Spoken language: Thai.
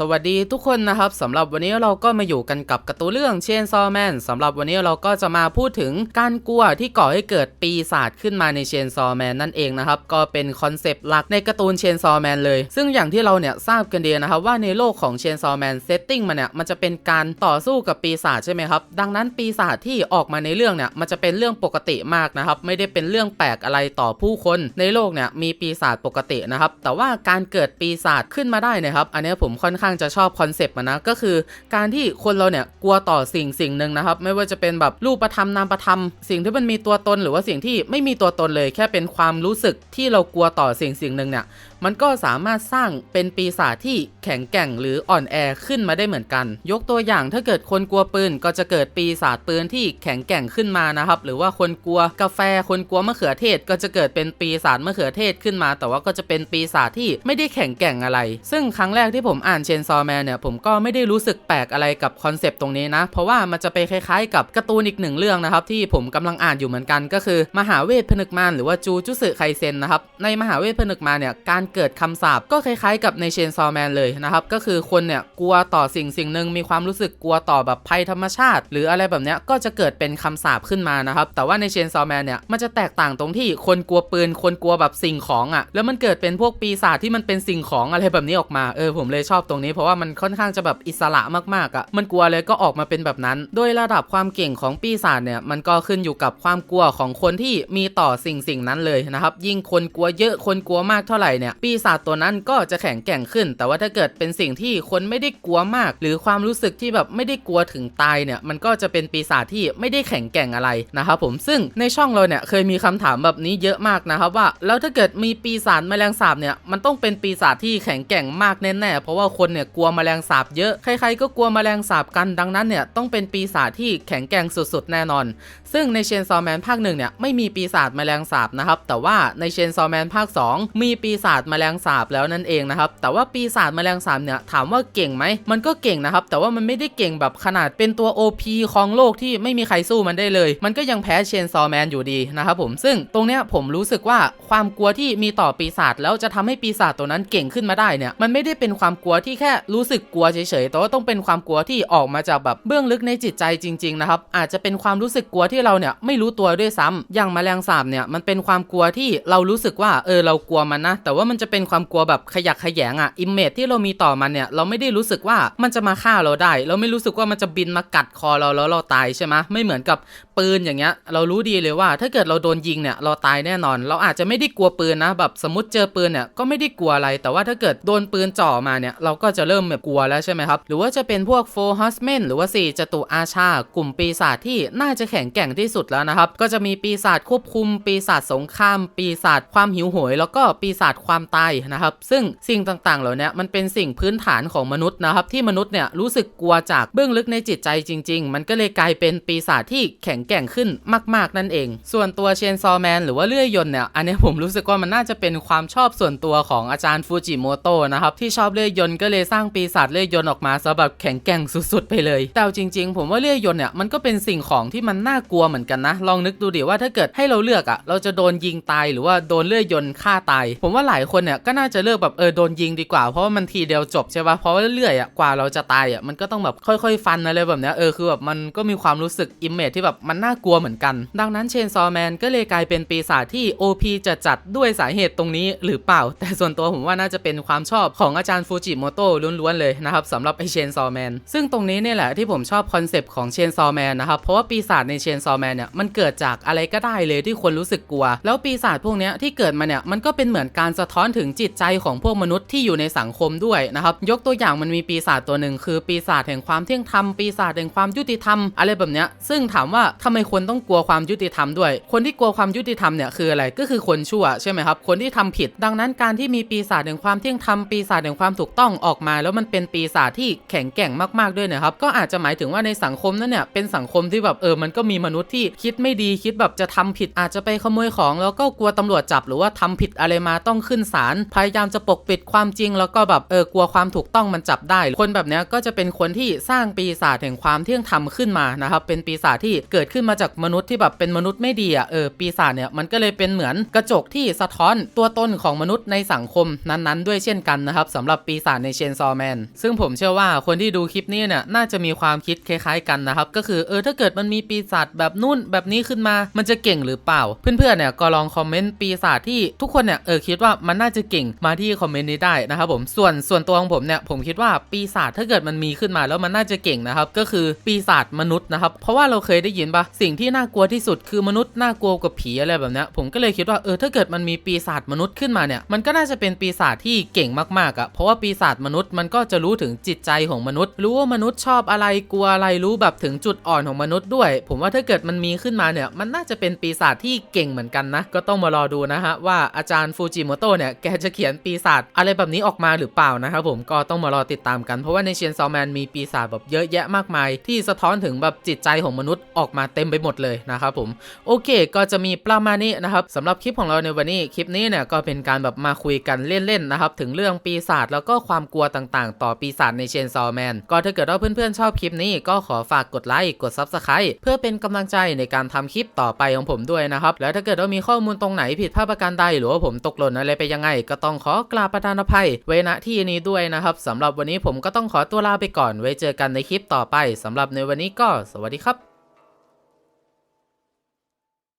สวัสดีทุกคนนะครับสำหรับวันนี้เราก็มาอยู่กันกับการ์ตูนเรื่องเชนซอแมนสำหรับวันนี้เราก็จะมาพูดถึงการกลัวที่ก่อให้เกิดปีศาจขึ้นมาในเชนซอแมนนั่นเองนะครับก็เป็นคอนเซปต์หลักในการ์ตูนเชนซอแมนเลย ซึ่งอย่างที่เราเนี่ยทราบกันดีนะครับว่าในโลกของเชนซอแมนเซตติ้งมันเนี่ยมันจะเป็นการต่อสู้กับปีศาจใช่ไหมครับดังนั้นปีศาจที่ออกมาในเรื่องเนี่ยมันจะเป็นเรื่องปกติมากนะครับไม่ได้เป็นเรื่องแปลกอะไรต่อผู้คนในโลกเนี่ยมีปีศาจปกตินะครับแต่ว่าการเกิดปีศาจขึ้นมาได้นะครับอันนี้ผมค่อนข้างจะชอบคอนเซปต์มันนะก็คือการที่คนเราเนี่ยกลัวต่อสิ่งสิ่งหนึ่งนะครับไม่ว่าจะเป็นแบบรูปธรรมนามธรรม สิ่งที่มันมีตัวตนหรือว่าสิ่งที่ไม่มีตัวตนเลย แค่เป็นความรู้สึกที่เรากลัวต่อสิ่งสิ่งหนึ่งเนี่ยมันก็สามารถสร้างเป็นปีศาจที่แข็งแกร่งหรืออ่อนแอขึ้นมาได้เหมือนกัน ยกตัวอย่างถ้าเกิดคนกลัวปืนก็จะเกิดปีศาจปืนที่แข็งแกร่งขึ้นมานะครับ หรือว่าคนกลัวกาแฟคนกลัวมะเขือเทศ ก็จะเกิดเป็นปีศาจมะเขือเทศขึ้นมา แต่ว่าก็จะเป็นปีศาจที่ไม่ได้แข็งแกร่งอะไร ซึ่งครั้งแรกที่ผมอ่านเชนซอแมนเนี่ยผมก็ไม่ได้รู้สึกแปลกอะไรกับคอนเซปต์ตรงนี้นะ เพราะว่ามันจะไปคล้ายๆ กับการ์ตูนอีกหนึ่งเรื่องนะครับที่ผมกำลังอ่านอยู่เหมือนกันก็คือ มหาเวทผนึกมารหรือว่าจูจุสึไคเซนนะครับในมหาเวทผนึกมารเนี่ยการเกิดคำสาปก็คล้ายๆ กับในเชนซอแมนเลยนะครับ ก็คือคนเนี่ยกลัวต่อสิ่งสิ่งหนึ่งมีความรู้สึกกลัวต่อแบบภัยธรรมชาติ หรืออะไรแบบเนี้ยก็จะเกิดเป็นคำสาปขึ้นมานะครับ แต่ว่าในเชนซอแมนเนี่ยมันจะแตกต่างตรงที่คนกลัวปืนคนกลัวแบบสิ่งของอะ่ะ แล้วมันเกิดเป็นพวกปีศาจที่มันเป็นสิ่งของอะไรแบบนี้ออกมาเออผมเลยชอบตรงนี้ เพราะว่ามันค่อนข้างจะแบบอิสระมากๆอะ่ะมันกลัวเลยก็ออกมาเป็นแบบนั้น โดยระดับความเก่งของปีศาจเนี่ยมันก็ขึ้นอยู่กับความกลัวของคนที่มีต่อสิ่งสิ่งนั้นเลยนะครับ ยิ่งคนกลัวเยอะคนกลัวมากเท่าไหร่เนี่ยปีศาจตัวนั้นก็จะแข็งแกร่งขึ้น แต่ว่าถ้าเกิดเป็นสิ่งที่คนไม่ได้กลัวมาก หรือความรู้สึกที่แบบไม่ได้กลัวถึงตายเนี่ยมันก็จะเป็นปีศาจที่ไม่ได้แข็งแกร่งอะไรนะครับผมซึ่งในช่องเราเนี่ยเคยมีคำถามแบบนี้เยอะมากนะครับว่า แล้วถ้าเกิดมีปีศาจแมลงสาบเนี่ยมันต้องเป็นปีศาจที่แข็งแกร่งมากแน่ๆเพราะว่าคนเนี่ยกลัวแมลงสาบเยอะใครๆก็กลัวแมลงสาบกันดังนั้นเนี่ยต้องเป็นปีศาจที่แข็งแกร่งสุดๆแน่นอน ซึ่งในเชนซอแมนภาคหนึ่งเนี่ยไม่มีปีศาจแมลงสาบนะครับแต่ว่าในเชนซอแมนภาค 2 มีปีศาจแมลงสาบแล้วนั่นเองนะครับ แต่ว่าปีศาจแมลงสาบเนี่ยถามว่าเก่งไหม มันก็เก่งนะครับ แต่ว่ามันไม่ได้เก่งแบบขนาดเป็นตัว OP ของโลกที่ไม่มีใครสู้มันได้เลย มันก็ยังแพ้เชนซอแมนอยู่ดีนะครับผม ซึ่งตรงเนี้ยผมรู้สึกว่าความกลัวที่มีต่อปีศาจแล้วจะทำให้ปีศาจตัวนั้นเก่งขึ้นมาได้เนี่ย มันไม่ได้เป็นความกลัวที่แค่รู้สึกกลัวเฉยๆ แต่ว่าต้องเป็นความกลัวที่ออกมาจากแบบเบื้องลึกในจิตใจจริงๆนะครับ อาจจะเป็นความรู้สึกกลัวที่เราเนี่ยไม่รู้ตัวด้วยซ้ำอย่างแมลงสาบเนี่ยมันเป็นความกลัวที่เรารู้สึกว่าเออเรากลัวมันนะ แต่ว่ามันจะเป็นความกลัวแบบขยักขยงอะอิมเมจที่เรามีต่อมันเนี่ยเราไม่ได้รู้สึกว่ามันจะมาฆ่าเราได้ เราไม่รู้สึกว่ามันจะบินมากัดคอเราแล้วเราตายใช่ไหมไม่เหมือนกับปืนอย่างเงี้ย เรารู้ดีเลยว่า ถ้าเกิดเราโดนยิงเนี่ยเราตายแน่นอน เราอาจจะไม่ได้กลัวปืนนะแบบสมมติเจอปืนเนี่ยก็ไม่ได้กลัวอะไร แต่ว่าถ้าเกิดโดนปืนจ่อมาเนี่ยเราก็จะเริ่มแบบกลัวแล้วใช่ไหมครับหรือว่าจะเป็นพวกโฟร์ฮัสเมนหรือว่าสี่จตุอาชากลุ่มปีศาจที่น่าจะแข็งแกร่งที่สุดแล้วนะครับก็จะมีปีศาจควบคุม ปีศาจสงคราม ปีศาจความหิวโหย แล้วก็ปีศาจความตายนะครับ ซึ่งสิ่งต่างๆ เหล่านี้มันเป็นสิ่งพื้นฐานของมนุษย์นะครับ ที่มนุษย์เนี่ยรู้สึกกลัวจากเบื้องลึกในจิตใจจริง ๆ มันก็เลยกลายเป็นปีศาจที่แข็งแกร่งขึ้นมาก ๆ นั่นเอง ส่วนตัวเชนซอแมนหรือว่าเลื่อยยนเนี่ยอันนี้ผมรู้สึกว่ามันน่าจะเป็นความชอบส่วนตัวของอาจารย์ฟูจิโมโตะนะครับที่ชอบเลื่อยยนก็เลยสร้างปีศาจเลื่อยยนออกมาซะแบบแข็งแกร่งสุดๆ ไปเลย แต่จริง ๆ ผมว่าเลื่อยยนเนี่ยมันก็เป็นสิ่งของที่มันน่ากลัวเหมือนกันนะ ลองนึกดูดิว่าถ้าเกิดให้เราเลือกอะเราจะโดนยิงตายหรือว่าโดนเลื่อยยนฆ่าตาย ผมว่าหลายคนเนี่ยก็น่าจะเลือกแบบเออโดนยิงดีกว่า เพราะว่ามันทีเดียวจบใช่ป่ะเพราะว่าเลื่อยอะกว่าเราจะตายอะมันก็ต้องแบบค่อย ๆ ฟันอะไรแบบเนี้ยเออคือแบบมันก็มีความรู้สึกอิมเมจที่แบบมันน่ากลัวเหมือนกัน ดังนั้นเชนซอแมนก็เลยกลายเป็นปีศาจที่ OP จะจัดด้วยสาเหตุตรงนี้หรือเปล่า แต่ส่วนตัวผมว่าน่าจะเป็นความชอบของอาจารย์ฟูจิโมโตะล้วนๆเลยนะครับสำหรับไอเชนซอแมนซึ่งตรงนี้เนี่ยแหละที่ผมชอบคอนเซปต์ของเชนซอแมนนะครับเพราะว่าปีศาจในเชนซอแมนเนี่ยมันเกิดจากอะไรก็ได้เลยที่คนรู้สึกกลัว แล้วปีศาจพวกเนี้ยที่เกิดมาเนี่ยมันก็เป็นเหมือนการสะท้อนถึงจิตใจของพวกมนุษย์ที่อยู่ในสังคมด้วยนะครับ ยกตัวอย่างมันมีปีศาจตัวหนึ่งคือปีศาจแห่งความเที่ยงธรรมปีศาจแห่งความยุติธรรมอะไรแบบเนี้ยซึ่งถามว่าทำไมคนต้องกลัวความยุติธรรมด้วย คนที่กลัวความยุติธรรมเนี่ยคืออะไรก็คือคนชั่วใช่ไหมครับคนที่ทำผิด ดังนั้นการที่มีปีศาจแห่งความเที่ยงธรรมปีศาจแห่งความถูกต้องออกมา แล้วมันเป็นปีศาจที่แข็งแกร่งมากๆด้วยนะครับก็อาจจะหมายถึงว่าในสังคมนั้นเนี่ยเป็นสังคมที่แบบเออมันก็มีมนุษย์ที่คิดไม่ดีคิดแบบจะทำผิดอาจจะไปขโมยของ แล้วก็กลัวตำรวจจับหรือว่าทำผิดอะไรมาต้องขึ้นศารพยายามจะปกปิดความจริง แล้วก็แบบเออกลัวความถูกต้องมันจับได้ คนแบบเนี้ยก็จะเป็นคนที่สร้างปีศาจแห่งความเที่ยงธรรมขึ้นมานะครับเป็นปีศาจที่เกิดขึ้นมาจากมนุษย์ที่แบบเป็นมนุษย์ไม่ดีอะเออปีศาจเนี่ยมันก็เลยเป็นเหมือนกระจกที่สะท้อนตัวตนของมนุษย์ในสังคมนั้นๆ ด้วยเช่นกันนะครับสำหรับปีศาจในเชนซอแมนซึ่งผมเชื่อว่าคนที่ดูคลิปนี้เนี่ยน่าจะมีความคิดคล้ายๆกันนะครับก็คือเออถ้าเกิดมันมีปีศาจแบบนู่นแบบนี้ขึ้นมา มันจะเก่งหรือเปล่า เพื่อนๆเนี่ยก็ลองคอมเมนต์ปีศาจที่ทุกคนเนี่ยเออคิดว่ามันน่าจะเก่งมาที่คอมเมนต์นี้ได้นะครับผมส่วนส่วนตัวของผมเนี่ยผมคิดว่าปีศาจถ้าเกิดมันมีขึ้นมาแล้วมันน่าจะเก่งนะครับก็คือปีศาจมนุษย์นะครับเพราะว่าเราเคยได้ยินปะสิ่งที่น่ากลัวที่สุดคือมนุษย์น่ากลัวกว่าผีอะไรแบบเนี้ยผมก็เลยคิดว่าเออถ้าเกิดมันมีปีศาจมนุษย์ขึ้นมาเนี่ยมันก็น่าจะเป็นปีศาจที่เก่งมากๆอะ่ะเพราะว่าปีศาจมนุษย์มันก็จะรู้ถึงจิตใจของมนุษย์ รู้ว่ามนุษย์ชอบอะไรกลัวอะไรรู้แบบถึงจุดอ่อนของมนุษย์ด้วย ผมว่าถ้าเกิดมันมีขึ้นมาเนี่ยมันน่าจะเป็นปีศาจที่เก่งเหมือนกันนะ ก็ต้องมารอดูนะฮะว่าอาจารย์ฟูจิโมโตะเนี่ยแกจะเขียนปีศาจอะไรแบบนี้ออกมาหรือเปล่านะครับผมก็ต้องมารอติดตามกันเพราะว่าในเชียนซอแมนมีปีศาจแบบเยอะแยะมากมาย ที่สะท้อนถึงแบบจิตใจของมนุษย์ออกมาเต็มไปหมดเลยนะครับผมโอเค ก็จะมีประมาณนี้นะครับสำหรับคลิปของเราในวันนี้คลิปนี้เนี่ยก็เป็นการแบบมาคุยกันเล่นๆนะครับถึงเรื่องปีศาจแล้วก็ความกลัวต่างๆ ต่อปีศาจในเชนซอแมนก็ถ้าเกิดว่าเพื่อนๆชอบคลิปนี้ก็ขอฝากกดไลค์กด Subscribe เพื่อเป็นกำลังใจในการทำคลิปต่อไปของผมด้วยนะครับแล้วถ้าเกิดว่ามีข้อมูลตรงไหนผิดพลาดประการใดหรือว่าผมตกหล่นอะไรไปยังังไง ก็ต้องขอกราบประทานอภัยเวณที่นี้ด้วยนะครับสำหรับวันนี้ผมก็ต้องขอตัวลาไปก่อน ไว้เจอกันในคลิปต่อไปสำหรับในวันนี้ก็สวัสดีครับ